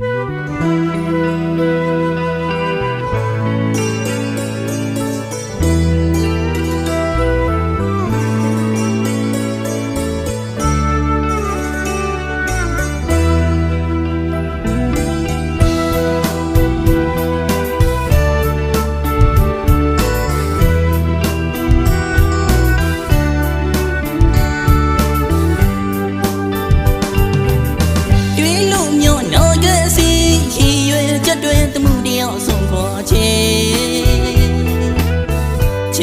တွ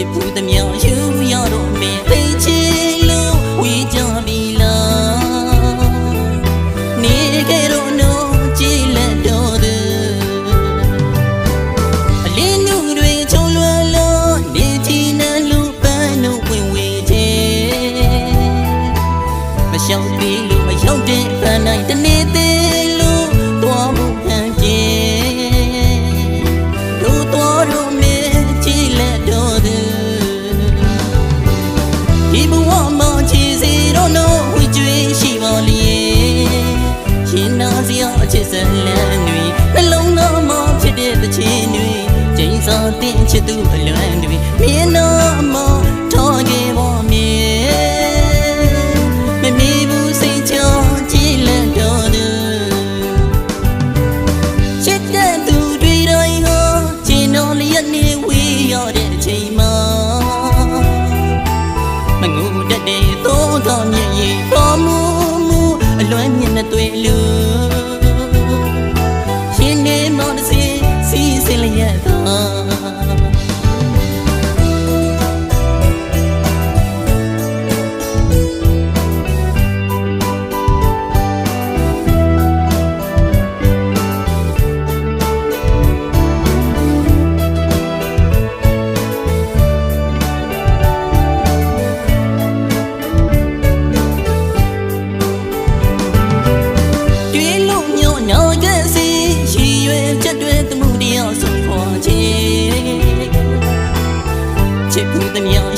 ချစ်ဘူးတ စရာအချစ်စလန်တွေနှလုံးသားမှာဖြစ်တဲ့တခြင်းတွေကျိန်စာတင်ချစ်သူအလွမ်းတွေမြင်တော့မှထော်ခဲ့ပါမြင်မမီဘူးစိတ်ချောကြည်လက်တော်သူချစ်တဲ့သူတွေတိုင်းဟောကျင်တော်လျက်နေဝေးရတဲ့အချိန်မှာမငူတတ်တဲ့သောတော်မြ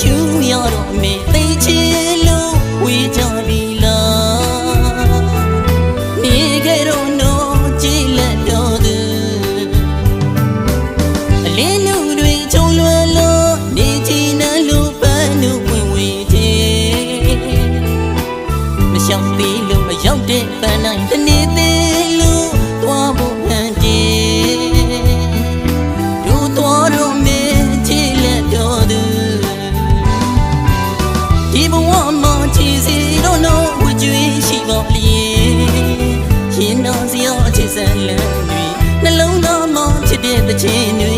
ဘူးတမြောင်ယူရတော့မေသိချေလို့ဝေးကြပြီလားနေခဲ့တော့နော်ကြည်လက်တော်သူအလင်းနုတွေချုံလွယ်လို့နေချင်တဲ့လူပန်းတို့ဝင်ဝင်ချေမရှောင်သေးလို့မရောက်တဲ့ပန်းနိုင်တ ချီစီတော့တော့ဝကြွေးရှိပါလျင်ရင်တော်စရာအချစ်စံလန်းတွေနှလုံးသားမှာဖြစ်တဲ့တခြင်းတွေ